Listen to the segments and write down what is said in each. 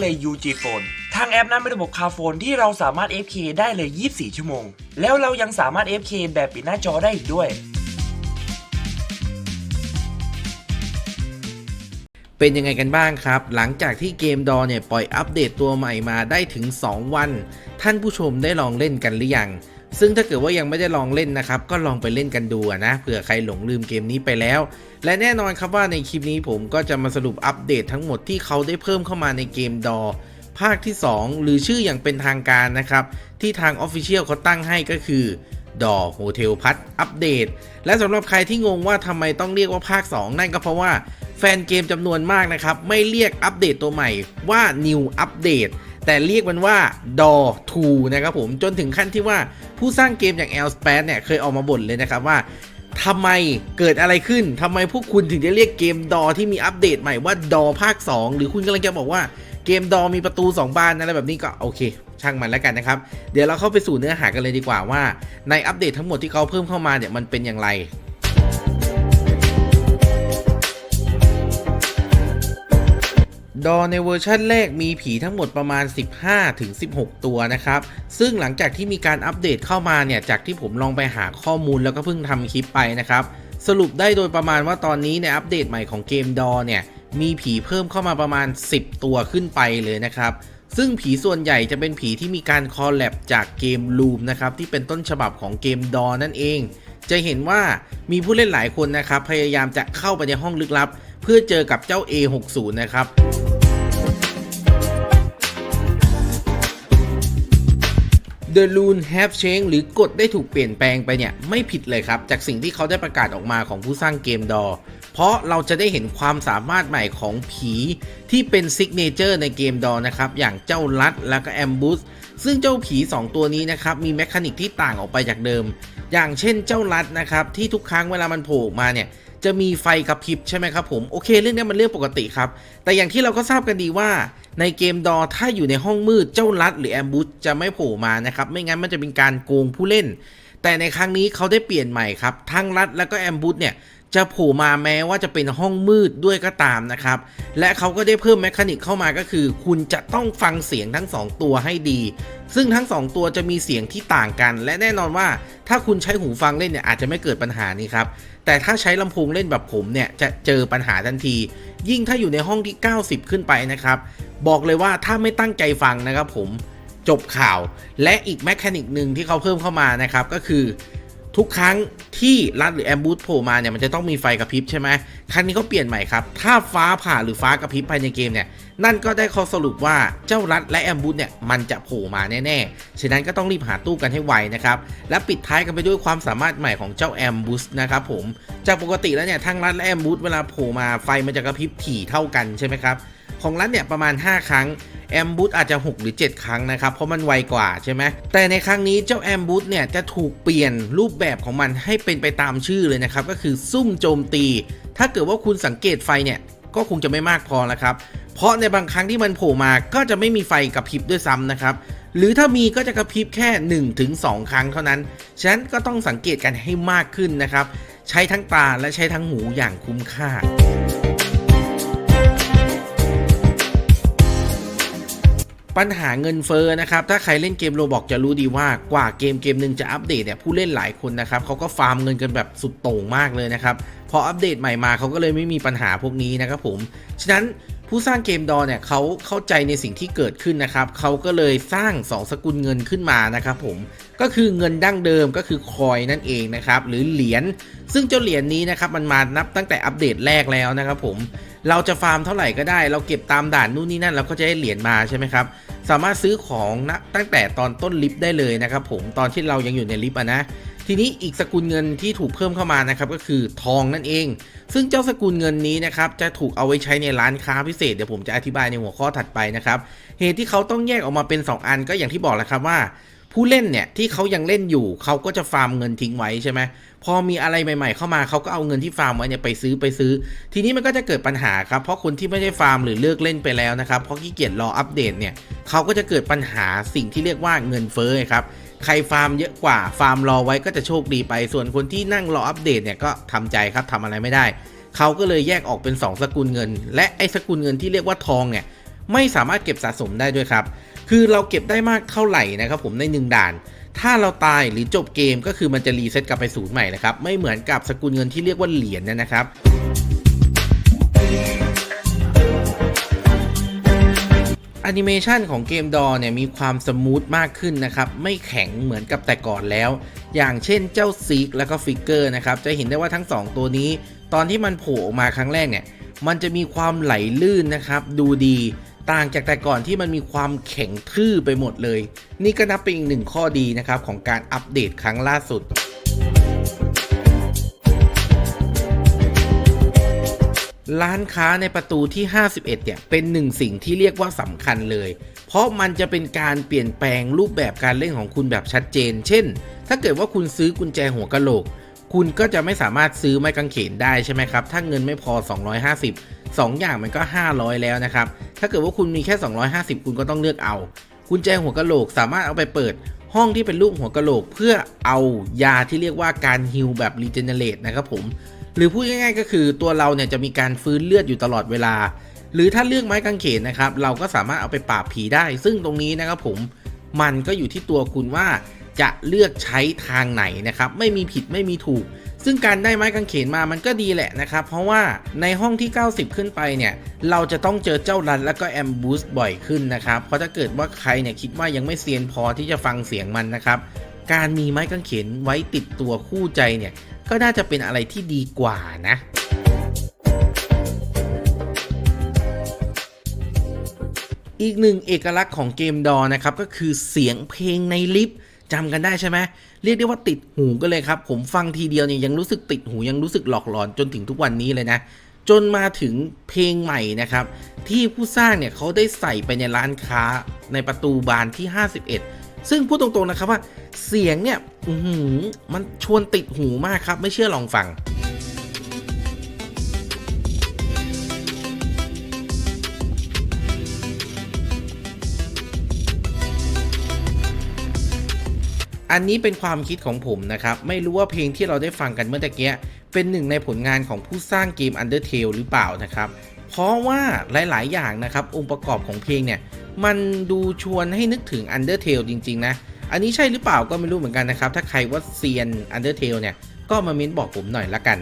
เลย UG Phone ทางแอปนั้นเป็นระบบคาโฟนที่เราสามารถ FK ได้เลย 24 ชั่วโมง แล้วเรายังสามารถ FK แบบปิดหน้าจอได้อีกด้วย เป็นยังไงกันบ้างครับ หลังจากที่เกมดอเนี่ยปล่อยอัปเดตตัวใหม่มาได้ถึง 2 วัน ท่านผู้ชมได้ลองเล่นกันหรือยัง ซึ่งถ้าเกิดว่ายังไม่ได้ลองเล่นนะครับ ก็ลองไปเล่นกันดูนะเผื่อใครหลงลืมเกมนี้ไปแล้ว และแน่นอนครับว่าในคลิปนี้ผมก็จะมาสรุปอัปเดตทั้งหมดที่เขาได้เพิ่มเข้ามาในเกมดอภาคที่ 2 หรือชื่ออย่างเป็นทางการนะครับ ที่ทาง Official เขาตั้งให้ก็คือดอโฮเทลพัทอัปเดต และสำหรับใครที่งงว่าทำไมต้องเรียกว่าภาค 2 นั่นก็เพราะว่าแฟนเกมจำนวนมากนะครับ ไม่เรียกอัปเดตตัวใหม่ว่า New Update แต่เรียกมันว่า DO 2นะครับผมจนถึงขั้นที่ว่าผู้สร้างเกมอย่าง l s p a c เนี่ยเคยออกมาบ่นเลยนะครับว่าทำไมเกิดอะไรขึ้นทำไมพวกคุณถึงจะเรียกเกมดอที่มีอัปเดตใหม่ว่าดอภาค 2 หรือคุณกำลังจะบอกว่าเกมดอมีประตู 2 บานอะไรแบบนี้ก็โอเค ช่างมันแล้วกันนะครับ เดี๋ยวเราเข้าไปสู่เนื้อหากันเลยดีกว่าว่า ในอัปเดตทั้งหมดที่เขาเพิ่มเข้ามาเนี่ยมันเป็นอย่างไร ดอในเวอร์ชันแรกมีผีทั้งหมดประมาณ 15ถึง16 ตัวนะครับ ซึ่งหลังจากที่มีการอัปเดตเข้ามาเนี่ย จากที่ผมลองไปหาข้อมูลแล้วก็เพิ่งทำคลิปไปนะครับ สรุปได้โดยประมาณว่าตอนนี้ในอัปเดตใหม่ของเกมดอเนี่ย มีผีเพิ่มเข้ามาประมาณ 10 ตัวขึ้นไปเลยนะครับ ซึ่งผีส่วนใหญ่จะเป็นผีที่มีการคอลแลบจากเกมลูมนะครับที่เป็นต้นฉบับของเกมดอนั่นเอง จะเห็นว่ามีผู้เล่นหลายคนนะครับพยายามจะเข้าไปในห้องลึกลับ เพื่อเจอกับเจ้า A60 นะครับ The Rune Have Changed หรือกฎได้ถูกเปลี่ยนแปลงไปเนี่ย ไม่ผิดเลยครับ จากสิ่งที่เขาได้ประกาศออกมาของผู้สร้างเกมดอ เพราะเราจะได้เห็นความสามารถใหม่ของผีที่เป็นซิกเนเจอร์ในเกมดอนะครับ อย่างเจ้าลัดแล้วก็แอมบูสซึ่งเจ้าผี 2 ตัวนี้นะครับ มีแมคานิกที่ต่างออกไปจากเดิม อย่างเช่นเจ้าลัดนะครับ ที่ทุกครั้งเวลามันโผล่ออกมาเนี่ย จะมีไฟกระพริบใช่ไหมครับผมโอเคเรื่องนี้มันเรื่องปกติครับ แต่อย่างที่เราก็ทราบกันดีว่าในเกมดอถ้าอยู่ในห้องมืดเจ้าลัดหรือแอมบูสจะไม่โผล่มานะครับ ไม่งั้นมันจะเป็นการโกงผู้เล่น แต่ในครั้งนี้เขาได้เปลี่ยนใหม่ครับทั้งลัดแล้วก็แอมบูสเนี่ยจะโผล่มาแม้ว่าจะเป็นห้องมืดด้วยก็ตามนะครับ และเขาก็ได้เพิ่มแมคานิกเข้ามาก็คือ คุณจะต้องฟังเสียงทั้ง 2 ตัวให้ดี ซึ่งทั้ง 2 ตัวจะมีเสียงที่ต่างกัน และแน่นอนว่าถ้าคุณใช้หูฟังเล่นเนี่ยอาจจะไม่เกิดปัญหานี้ครับ แต่ถ้าใช้ลำโพงเล่นแบบผมเนี่ยจะเจอปัญหาทันที ยิ่งถ้าอยู่ในห้องที่ 90 ขึ้นไปนะครับ บอกเลยว่าถ้าไม่ตั้งใจฟังนะครับผมจบข่าว และอีกแมคานิกหนึ่งที่เขาเพิ่มเข้ามานะครับก็คือ ทุกครั้งที่รัดหรือแอมบูสโผล่มาเนี่ยมันจะต้องมีไฟกระพริบใช่ไหมครั้งนี้เขาเปลี่ยนใหม่ครับ ถ้าฟ้าผ่าหรือฟ้ากระพริบภายในเกมเนี่ยนั่นก็ได้ข้อสรุปว่าเจ้ารัดและแอมบูสเนี่ยมันจะโผล่มาแน่ๆ ฉะนั้นก็ต้องรีบหาตู้กันให้ไวนะครับ และปิดท้ายกันไปด้วยความสามารถใหม่ของเจ้าแอมบูสนะครับผม จากปกติแล้วเนี่ยทั้งรัดและแอมบูสเวลาโผล่มาไฟมันจะกระพริบถี่เท่ากันใช่ไหมครับ ของรัดเนี่ยประมาณ 5 ครั้ง แอมบูตอาจจะ 6 หรือ 7 ครั้งนะครับ เพราะมันไวกว่าใช่ไหมแต่ในครั้งนี้เจ้าแอมบูตเนี่ยจะถูกเปลี่ยนรูปแบบของมันให้เป็นไปตามชื่อเลยนะครับ ก็คือซุ่มโจมตี ถ้าเกิดว่าคุณสังเกตไฟเนี่ยก็คงจะไม่มากพอแล้วครับ เพราะในบางครั้งที่มันโผล่มาก็จะไม่มีไฟกระพริบด้วยซ้ำนะครับ หรือถ้ามีก็จะกระพริบแค่ 1-2ถึง2ครั้งเท่านั้น ฉะนั้นก็ต้องสังเกตกันให้มากขึ้นนะครับ ใช้ทั้งตาและใช้ทั้งหูอย่างคุ้มค่า ปัญหาเงินเฟ้อนะครับ ถ้าใครเล่นเกมโรบอกจะรู้ดีว่ากว่าเกมเกมหนึ่งจะอัปเดตเนี่ยผู้เล่นหลายคนนะครับเขาก็ฟาร์มเงินกันแบบสุดโต่งมากเลยนะครับ พออัปเดตใหม่มาเขาก็เลยไม่มีปัญหาพวกนี้นะครับผม ฉะนั้นผู้สร้างเกมดอเนี่ยเขาเข้าใจในสิ่งที่เกิดขึ้นนะครับเขาก็เลยสร้าง 2 สกุลเงินขึ้นมานะครับผมก็คือเงินดั้งเดิมก็คือคอยนั่นเองนะครับหรือเหรียญซึ่งเจ้าเหรียญนี้นะครับมันมานับตั้งแต่อัปเดตแรกแล้วนะครับผม เราจะฟาร์มเท่าไหร่ก็ได้ เราเก็บตามด่านนู่นนี่นั่นเราก็จะได้เหรียญมาใช่ไหมครับสามารถซื้อของนะตั้งแต่ตอนต้นลิฟต์ได้เลยนะครับผมตอนที่เรายังอยู่ในลิฟต์อะนะทีนี้อีกสกุลเงินที่ถูกเพิ่มเข้ามานะครับก็คือทองนั่นเอง ซึ่งเจ้าสกุลเงินนี้นะครับจะถูกเอาไว้ใช้ในร้านค้าพิเศษเดี๋ยวผมจะอธิบายในหัวข้อถัดไปนะครับเหตุที่เขาต้องแยกออกมาเป็น 2 อันก็อย่างที่บอกแล้วครับว่า ผู้เล่นเนี่ยที่เขายังเล่นอยู่เขาก็จะฟาร์มเงินทิ้งไว้ใช่ไหมพอมีอะไรใหม่ ๆ เข้ามาเขาก็เอาเงินที่ฟาร์มไว้เนี่ยไปซื้อไปซื้อ ทีนี้มันก็จะเกิดปัญหาครับเพราะคนที่ไม่ได้ฟาร์มหรือเลิกเล่นไปแล้วนะครับเพราะขี้เกียจรออัปเดตเนี่ยเขาก็จะเกิดปัญหาสิ่งที่เรียกว่าเงินเฟ้อครับใครฟาร์มเยอะกว่าฟาร์มรอไว้ก็จะโชคดีไป ส่วนคนที่นั่งรออัปเดตเนี่ยก็ทำใจครับทำอะไรไม่ได้เขาก็เลยแยกออกเป็น 2 สกุลเงิน และไอ้สกุลเงินที่เรียกว่าทองเนี่ยไม่สามารถเก็บสะสมได้ด้วยครับ คือเราเก็บได้มากเท่าไหร่นะครับผมใน 1 ด่าน ถ้าเราตายหรือจบเกมก็คือมันจะรีเซ็ตกลับไปศูนย์ใหม่นะครับไม่เหมือนกับสกุลเงินที่เรียกว่าเหรียญนนะครับแอนิเมชันของเกมดอเนี่ยมีความสมูทมากขึ้นนะครับ ไม่แข็งเหมือนกับแต่ก่อนแล้ว อย่างเช่นเจ้าซีกแล้วก็ฟิกเกอร์นะครับ จะเห็นได้ว่าทั้ง 2 ตัวนี้ ตอนที่มันโผล่ออกมาครั้งแรกเนี่ย มันจะมีความไหลลื่นนะครับ ดูดี ต่างจากแต่ก่อนที่มันมีความแข็งทื่อไปหมดเลย นี่ก็นับเป็นอีกหนึ่งข้อดีนะครับของการอัปเดตครั้งล่าสุดร้านค้าในประตูที่ 51 เนี่ย เป็นหนึ่งสิ่งที่เรียกว่าสำคัญเลย เพราะมันจะเป็นการเปลี่ยนแปลงรูปแบบการเล่นของคุณแบบชัดเจน เช่น ถ้าเกิดว่าคุณซื้อกุญแจหัวกะโหลก คุณก็จะไม่สามารถซื้อไม้กางเขนได้ใช่ไหมครับ ถ้าเงินไม่พอ 250 2 อย่างมันก็ 500 แล้วนะครับ ถ้าเกิดว่าคุณมีแค่ 250 คุณก็ต้องเลือกเอากุญแจหัวกะโหลกสามารถเอาไปเปิดห้องที่เป็นรูปหัวกะโหลก เพื่อเอายาที่เรียกว่าการฮิลแบบรีเจเนเรตนะครับผม หรือพูดง่ายๆก็คือตัวเราเนี่ยจะมีการฟื้นเลือดอยู่ตลอดเวลา หรือถ้าเลือกไม้กางเขนนะครับ เราก็สามารถเอาไปปราบผีได้ ซึ่งตรงนี้นะครับผมมันก็อยู่ที่ตัวคุณว่าจะเลือกใช้ทางไหนนะครับ ไม่มีผิดไม่มีถูก ซึ่งการได้ไม้กางเขนมามันก็ดีแหละนะครับ เพราะว่าในห้องที่ 90 ขึ้นไปเนี่ย เราจะต้องเจอเจ้ารันแล้วก็แอมบูสบ่อยขึ้นนะครับ เพราะถ้าเกิดว่าใครเนี่ยคิดว่ายังไม่เซียนพอที่จะฟังเสียงมันนะครับ การมีไม้กางเขนไว้ติดตัวคู่ใจเนี่ย ก็น่าจะเป็นอะไรที่ดีกว่านะอีกหนึ่งเอกลักษณ์ของเกมดอนะครับก็คือเสียงเพลงในลิฟต์ จำกันได้ใช่ไหมเรียกได้ว่าติดหูกันเลยครับ ผมฟังทีเดียวเนี่ยยังรู้สึกติดหูยังรู้สึกหลอกหลอนจนถึงทุกวันนี้เลยนะ จนมาถึงเพลงใหม่นะครับ ที่ผู้สร้างเนี่ยเขาได้ใส่ไปในร้านค้าในประตูบานที่ 51 ซึ่งพูดตรงๆนะครับว่าเสียงเนี่ยมันชวนติดหูมากครับ ไม่เชื่อลองฟัง อันนี้เป็นความคิดของผมนะครับ ไม่รู้ว่าเพลงที่เราได้ฟังกันเมื่อตะเกียเป็นหนึ่งในผลงานของผู้สร้างเกม Undertale หรือเปล่านะครับ เพราะว่าหลาย ๆ อย่างนะครับ องค์ประกอบของเพลงเนี่ย มันดูชวนให้นึกถึง Undertale จริง ๆ นะ อันนี้ใช่หรือเปล่าก็ไม่รู้เหมือนกันนะครับ ถ้าใครว่าเซียน Undertale เนี่ย ก็มาเม้นบอกผมหน่อยละกัน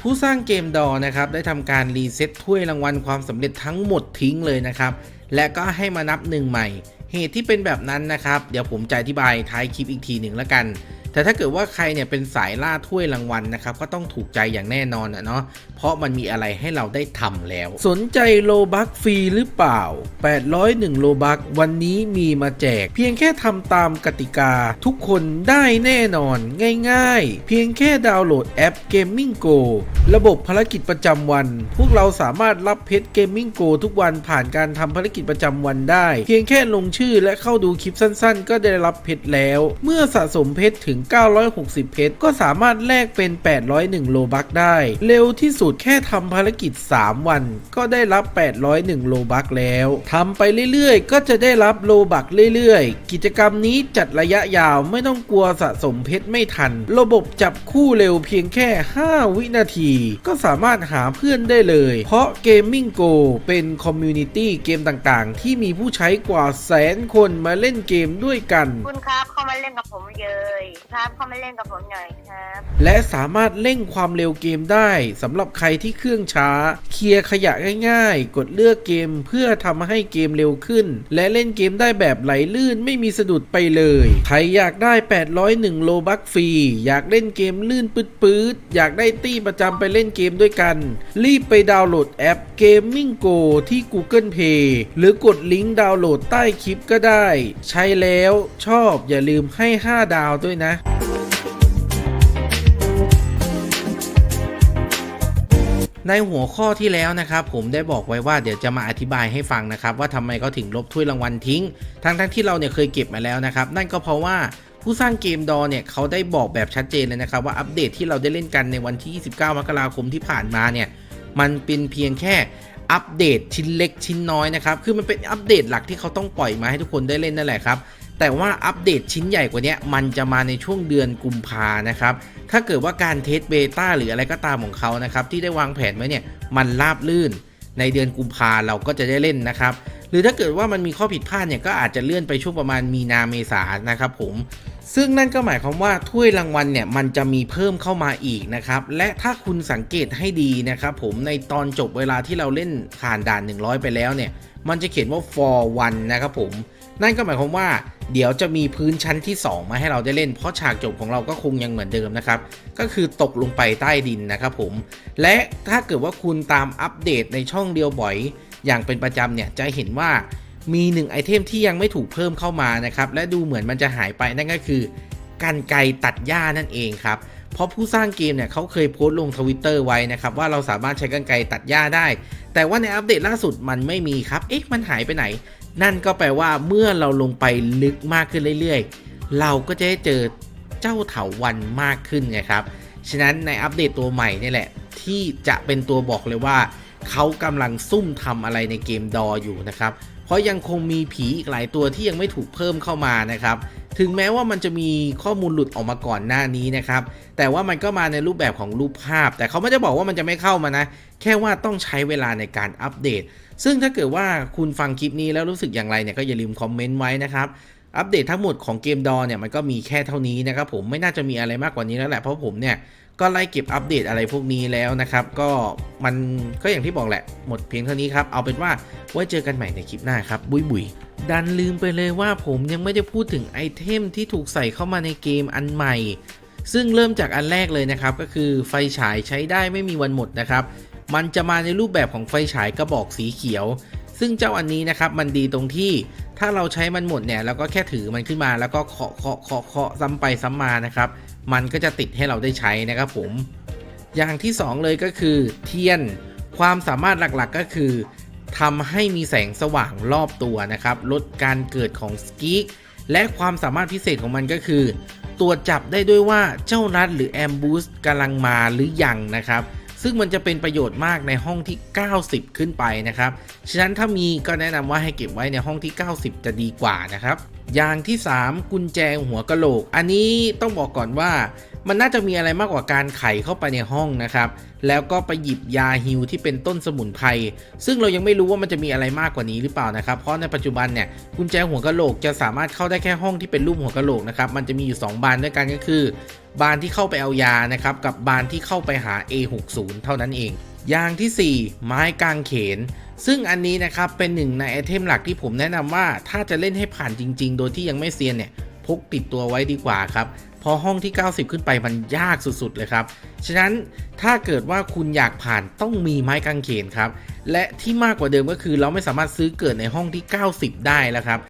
ผู้สร้างเกมดอนะครับได้ทำการรีเซ็ตถ้วยรางวัลความสำเร็จทั้งหมดทิ้งเลยนะครับ และก็ให้มานับหนึ่งใหม่เหตุที่เป็นแบบนั้นนะครับ เดี๋ยวผมจะอธิบายท้ายคลิปอีกทีหนึ่งแล้วกัน แต่ถ้าเกิดว่าใครเนี่ยเป็นสายล่าถ้วยรางวัลนะครับ ก็ต้องถูกใจอย่างแน่นอนอะเนาะเพราะมันมีอะไรให้เราได้ทำแล้ว สนใจโลบักฟรีหรือเปล่า 801 โลบักวันนี้มีมาแจก เพียงแค่ทำตามกติกา ทุกคนได้แน่นอนง่ายๆ เพียงแค่ดาวน์โหลดแอป Gaming Go ระบบภารกิจประจำวัน พวกเราสามารถรับเพชร Gaming Go ทุกวันผ่านการทำภารกิจประจำวันได้ เพียงแค่ลงชื่อและเข้าดูคลิปสั้นๆ ก็ได้รับเพชรแล้ว เมื่อสะสมเพชรถึง 960 เพชรก็สามารถแลกเป็น 801 โลบักได้ เร็วที่สุดแค่ทำภารกิจ 3 วัน ก็ได้รับ 801 โลบักแล้วทำไปเรื่อยๆ ก็จะได้รับโลบักเรื่อยๆ กิจกรรมนี้จัดระยะยาวไม่ต้องกลัวสะสมเพชรไม่ทัน ระบบจับคู่เร็วเพียงแค่ 5 วินาที ก็สามารถหาเพื่อนได้เลย เพราะ Gaming Go เป็นคอมมูนิตี้เกมต่างๆ ที่มีผู้ใช้กว่าแสนคนมาเล่นเกมด้วยกัน คุณครับเข้ามาเล่นกับผมเลยครับเข้ามาเล่นกับผมหน่อยครับ และสามารถเร่งความเร็วเกมได้สำหรับใครที่เครื่องช้า เคลียร์ขยะง่าย ๆ กดเลือกเกมเพื่อทำให้เกมเร็วขึ้น และเล่นเกมได้แบบไหลลื่นไม่มีสะดุดไปเลย ใครอยากได้ 801 โลบักฟรี อยากเล่นเกมลื่นปื๊ดๆอยากได้ตี้ประจำไปเล่นเกมด้วยกัน รีบไปดาวน์โหลดแอป Gaming Go ที่ Google Play หรือกดลิงก์ดาวน์โหลดใต้คลิปก็ได้ ใช้แล้วชอบอย่าลืมให้ 5 ดาวด้วยนะในหัวข้อที่แล้วนะครับผมได้บอกไว้ว่าเดี๋ยวจะมาอธิบายให้ฟังนะครับ ว่าทำไมเขาถึงลบถ้วยรางวัลทิ้ง ทั้งทั้งที่เราเนี่ยเคยเก็บมาแล้วนะครับ นั่นก็เพราะว่าผู้สร้างเกมดอเนี่ยเขาได้บอกแบบชัดเจนเลยนะครับ ว่าอัปเดตที่เราได้เล่นกันในวันที่ 29 มกราคมที่ผ่านมาเนี่ยมันเป็นเพียงแค่ อัปเดตชิ้นเล็กชิ้นน้อยนะครับ คือมันเป็นอัปเดตหลักที่เขาต้องปล่อยมาให้ทุกคนได้เล่นนั่นแหละครับ แต่ว่าอัปเดตชิ้นใหญ่กว่านี้มันจะมาในช่วงเดือนกุมภานะครับ ถ้าเกิดว่าการเทสเบต้าหรืออะไรก็ตามของเขานะครับที่ได้วางแผนไว้เนี่ยมันราบลื่น ในเดือนกุมภาเราก็จะได้เล่นนะครับ หรือถ้าเกิดว่ามันมีข้อผิดพลาดเนี่ยก็อาจจะเลื่อนไปช่วงประมาณมีนาเมษานะครับผมซึ่งนั่นก็หมายความว่าถ้วยรางวัลเนี่ยมันจะมีเพิ่มเข้ามาอีกนะครับ และถ้าคุณสังเกตให้ดีนะครับผมในตอนจบเวลาที่เราเล่นผ่านด่าน 100 ไปแล้วเนี่ย มันจะเขียนว่า for one นะครับผม นั่นก็หมายความว่า เดี๋ยวจะมีพื้นชั้นที่ 2 มาให้เราได้เล่น เพราะฉากจบของเราก็คงยังเหมือนเดิมนะครับ ก็คือตกลงไปใต้ดินนะครับผม และถ้าเกิดว่าคุณตามอัปเดตในช่องเดียวบ่อย อย่างเป็นประจำเนี่ยจะเห็นว่ามีหนึ่งไอเทมที่ยังไม่ถูกเพิ่มเข้ามานะครับและดูเหมือนมันจะหายไปนั่นก็คือกันไกตัดหญ้านั่นเองครับเพราะผู้สร้างเกมเนี่ยเขาเคยโพสต์ลงทวิตเตอร์ไว้นะครับว่าเราสามารถใช้กันไกตัดหญ้าได้ แต่ว่าในอัปเดตล่าสุดมันไม่มีครับเอ๊ะมันหายไปไหน นั่นก็แปลว่าเมื่อเราลงไปลึกมากขึ้นเรื่อยๆ เราก็จะได้เจอเจ้าเถาวันมากขึ้นไงครับฉะนั้นในอัปเดตตัวใหม่นี่แหละ ที่จะเป็นตัวบอกเลยว่า เขากำลังซุ่มทำอะไรในเกมดออยู่นะครับ เพราะยังคงมีผีอีกหลายตัวที่ยังไม่ถูกเพิ่มเข้ามานะครับ ถึงแม้ว่ามันจะมีข้อมูลหลุดออกมาก่อนหน้านี้นะครับ แต่ว่ามันก็มาในรูปแบบของรูปภาพ แต่เขาไม่ได้บอกว่ามันจะไม่เข้ามานะ แค่ว่าต้องใช้เวลาในการอัปเดต ซึ่งถ้าเกิดว่าคุณฟังคลิปนี้แล้วรู้สึกอย่างไรเนี่ยก็อย่าลืมคอมเมนต์ไว้นะครับอัปเดตทั้งหมดของเกมดอเนี่ยมันก็มีแค่เท่านี้นะครับผมไม่น่าจะมีอะไรมากกว่านี้แล้วแหละเพราะผมเนี่ย ก็ไล่เก็บอัปเดตอะไรพวกนี้แล้วนะครับ ก็มันก็อย่างที่บอกแหละ หมดเพียงเท่านี้ครับ เอาเป็นว่าไว้เจอกันใหม่ในคลิปหน้าครับ บุยบุยดันลืมไปเลยว่าผมยังไม่ได้พูดถึงไอเทมที่ถูกใส่เข้ามาในเกมอันใหม่ ซึ่งเริ่มจากอันแรกเลยนะครับ ก็คือไฟฉายใช้ได้ไม่มีวันหมดนะครับ มันจะมาในรูปแบบของไฟฉายกระบอกสีเขียว ซึ่งเจ้าอันนี้นะครับมันดีตรงที่ถ้าเราใช้มันหมดเนี่ยเราก็แค่ถือมันขึ้นมาแล้วก็เคาะเคาะเคาะเคาะซ้ำไปซ้ำมานะครับ มันก็จะติดให้เราได้ใช้นะครับผม อย่างที่ 2 เลยก็คือ เทียน ความสามารถหลักๆก็คือทำให้มีแสงสว่างรอบตัวนะครับ ลดการเกิดของสกีกและความสามารถพิเศษของมันก็คือ ตรวจจับได้ด้วยว่าเจ้ารัดหรือแอมบูสกำลังมาหรือยังนะครับ ซึ่งมันจะเป็นประโยชน์มากในห้องที่ 90 ขึ้นไปนะครับ ฉะนั้นถ้ามีก็แนะนำว่าให้เก็บไว้ในห้องที่ 90 จะดีกว่านะครับ อย่างที่ 3 กุญแจหัวกะโหลก อันนี้ต้องบอกก่อนว่า มันน่าจะมีอะไรมากกว่าการไขเข้าไปในห้องนะครับ แล้วก็ไปหยิบยาฮิวที่เป็นต้นสมุนไพรซึ่งเรายังไม่รู้ว่ามันจะมีอะไรมากกว่านี้หรือเปล่านะครับ เพราะในปัจจุบันเนี่ยกุญแจหัวกะโหลกจะสามารถเข้าได้แค่ห้องที่เป็นรูปหัวกะโหลกนะครับมันจะมีอยู่ 2 บานด้วยกันก็คือ บานที่เข้าไปเอายานะครับกับบานที่เข้าไปหา A60 เท่านั้นเอง อย่างทีสี่4 ไม้กางเขน ซึ่งอันนี้นะครับเป็นหนึ่งในไอเทมหลักที่ผมแนะนำว่า ถ้าจะเล่นให้ผ่านจริง ๆ โดยที่ยังไม่เซียนเนี่ยพกติดตัวไว้ดีกว่าครับเพราะห้องที่ 90 ขึ้นไปมันยากสุดๆเลยครับ ฉะนั้นถ้าเกิดว่าคุณอยากผ่านต้องมีไม้กางเขนครับ และที่มากกว่าเดิมก็คือเราไม่สามารถซื้อเกิดในห้องที่ 90 ได้แล้วครับ